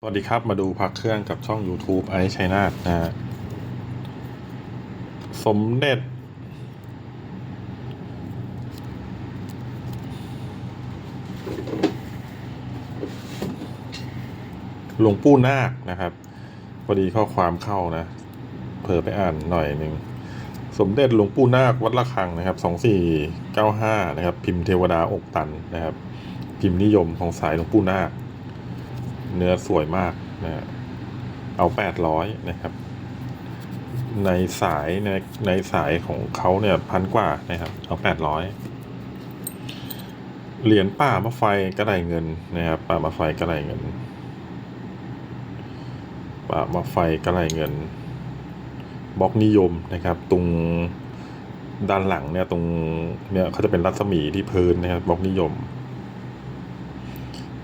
สวัสดีครับ มาดูพักเครื่องกับช่อง YouTube ไอชัยนาทนะฮะสมเด็จ หลวงปู่นาคนะครับพอดีข้อความเข้านะ เผลอไปอ่านหน่อยหนึ่ง สมเด็จหลวงปู่นาควัดระฆังนะครับสองสี่เก้าห้านะครับ พิมพ์เทวดาอกตันนะครับ พิมพ์นิยมของสายหลวงปู่นาค เนื้อสวยมากนะเอาแปดร้อยนะครับ ในสายในในสายของเขาเนี่ยพันกว่านะครับ เอาแปดร้อยเหรียญป่ามะไฟกระไดเงินนะครับป่ามะไฟกระไดเงินป่ามะไฟกระไดเงินบล็อกนิยมนะครับ ตรงด้านหลังเนี่ยตรงเนี่ยเขาจะเป็นรัศมีที่พื้นนะครับบล็อกนิยม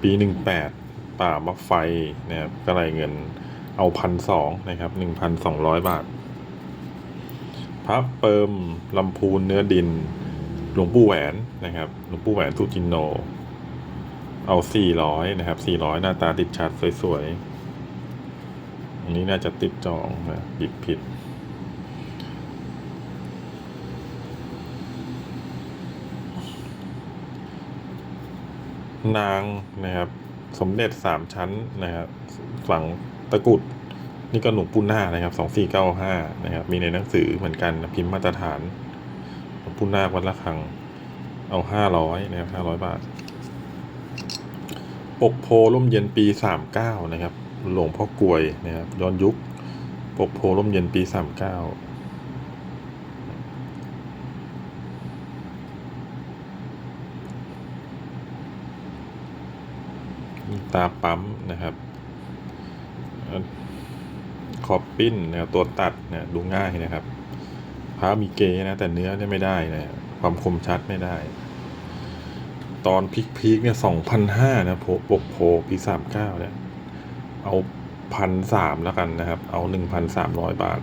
ปีหนึ่งแปด ป่ามะไฟนะครับกระไรเงินเอาพันสองนะครับหนึ่งพันสองร้อยบาท พระเปิมลำพูนเนื้อดิน หลวงปู่แหวนนะครับ หลวงปู่แหวนสุจินโน เอาสี่ร้อยนะครับสี่ร้อยหน้าตาติดชัดสวยๆ อันนี้น่าจะติดจองนะหยิบผิดนางนะครับ สมเด็จสามชั้นนะครับฝั่งตะกุดนี่ก็หลวงปู่นานะครับสองสี่เก้าห้านะครับมีในหนังสือเหมือนกันพิมพ์มาตรฐานหลวงปู่นาวัดละคังเอาห้าร้อยนะครับห้าร้อยบาท ปกโพร่มเย็นปีสามเก้านะครับ หลวงพ่อกลวยนะครับย้อนยุค ปกโพร่มเย็นปีสามเก้า ตาปั๊มนะครับเอ่อขอบปิ้นนะตัวตัดเนี่ยดูง่ายนะครับพระมีเกนะแต่เนื้อเนี่ยไม่ได้นะความคมชัดไม่ได้ ตอนพีคพีคๆเนี่ยสองพันห้านะโพปกโพปีสามเก้าเนี่ยเอาพันสามแล้วกันนะครับ เอาหนึ่งพันสามร้อยบาท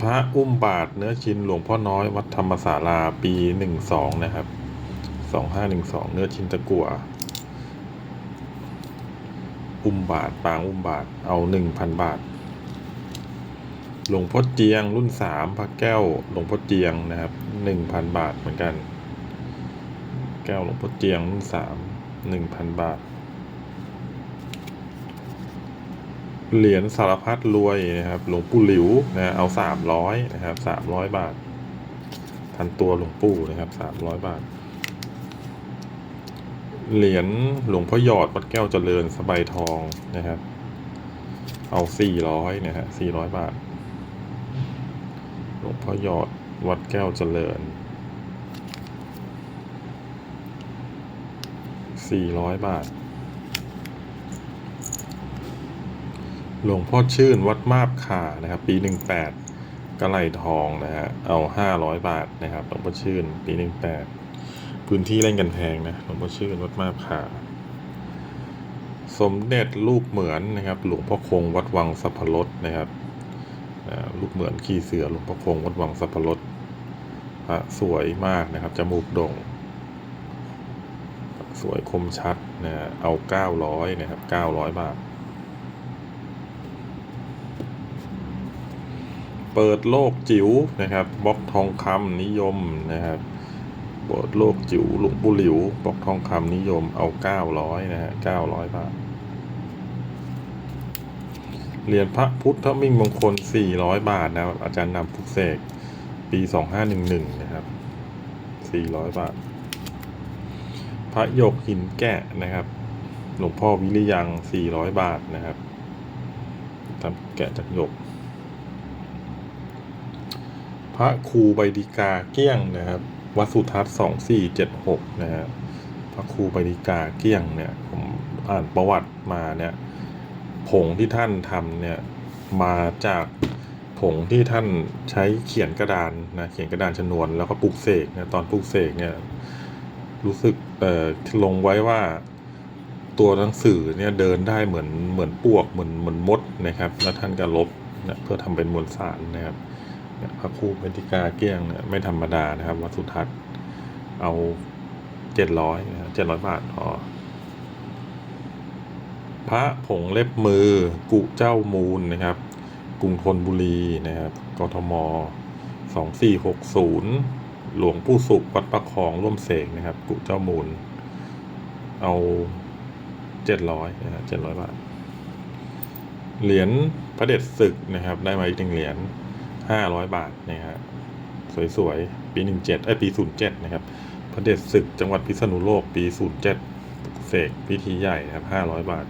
พระอุ้มบาทเนื้อชิ้นหลวงพ่อน้อยวัดธรรมศาลาปีหนึ่งสองนะครับ สองห้าหนึ่งสองเนื้อชินตะกัวอุ้มบาท ปางอุ้มบาท เอาหนึ่งพันบาท หลวงพ่อเจียงรุ่นสามพระแก้วหลวงพ่อเจียงนะครับหนึ่งพันบาทเหมือนกัน แก้วหลวงพ่อเจียงรุ่นสามหนึ่งพันบาท เหรียญสารพัดรวยนะครับ หลวงปู่หลิวนะเอาสามร้อยนะครับสามร้อยบาท พันตัวหลวงปู่นะครับสามร้อยบาท เหรียญหลวงพ่อหยอดวัดแก้วเจริญสบายทองนะครับ เอาสี่ร้อยนะฮะสี่ร้อยบาท หลวงพ่อหยอดวัดแก้วเจริญสี่ร้อยบาท หลวงพ่อชื่นวัดมาบขานะครับ ปีหนึ่งแปดกระไหลทองนะฮะเอาห้าร้อยบาทนะครับหลวงพ่อชื่นปีหนึ่งแปด พื้นที่เล่นกันแพงนะหลวงพ่อชื่นวัดมาบขาสมเด็จรูปเหมือนนะครับ หลวงพ่อคงวัดวังสัพพรสนะครับอ่ารูปเหมือนขี่เสือหลวงพ่อคงวัดวังสัพพรสพระสวยมากนะครับจมูกโด่งสวยคมชัดนะฮะเอาเก้าร้อยนะครับเก้าร้อยบาท เปิดโลกจิ๋วนะครับบล็อกทองคำนิยมนะครับ เปิดโลกจิ๋วหลวงปู่หลิวบอกทองคำนิยมเอาเก้าร้อยนะฮะเก้าร้อยบาทเหรียญพระพุทธมิ่งมงคลสี่ร้อยบาทนะครับอาจารย์นำพุกเสกปีสองห้าหนึ่งหนึ่งนะครับสี่ร้อยบาท พระหยกหินแกะนะครับ หลวงพ่อวิริยังสี่ร้อยบาทนะครับทำแกะจากหยกพระครูใบดิกาเกี้ยงนะครับ วัดสุทัศน์สองสี่เจ็ดหกนะฮะพระครูใบดิกาเกี้ยงเนี่ยผมอ่านประวัติมาเนี่ยผงที่ท่านทำเนี่ยมาจากผงที่ท่านใช้เขียนกระดานนะเขียนกระดานชนวนแล้วก็ปลูกเสกนะตอนปลูกเสกเนี่ยรู้สึกเอ่อลงไว้ว่าตัวหนังสือเนี่ยเดินได้เหมือนเหมือนปวกเหมือนเหมือนมดนะครับ แล้วท่านก็ลบนะเพื่อทำเป็นมวลสารนะครับ พระครูเพติกาเกี้ยงเนี่ยไม่ธรรมดานะครับ วัดสุทัศน์เอาเจ็ดร้อยเจ็ดร้อยบาทพอพระผงเล็บมือ กุเจ้ามูลนะครับ กรุงธนบุรีนะครับกทมสองสี่หกศูนย์หลวงปู่สุขวัดประคองร่วมเสกนะครับ กุเจ้ามูล เอาเจ็ดร้อยนะฮะเจ็ดร้อยบาท เหรียญพระเดชศึกนะครับ ได้มาอีกหนึ่งเหรียญ ห้าร้อยบาทนะฮะสวยๆ ปีหนึ่งเจ็ดไอปีศูนย์เจ็ดนะครับพระเดชศึกจังหวัดพิษณุโลกปีศูนย์เจ็ดเสกพิธีใหญ่นะครับห้าร้อยบาท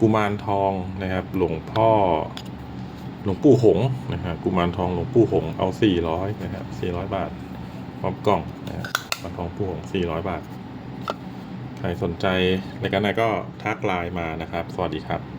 กุมารทองนะครับ หลวงพ่อหลวงปู่หงนะครับกุมารทองหลวงปู่หงเอาสี่ร้อยนะครับสี่ร้อยบาทพร้อมกล่องนะครับกุมารทองปู่หงสี่ร้อยบาท ใครสนใจในการไหนก็ทักไลน์มานะครับ สวัสดีครับ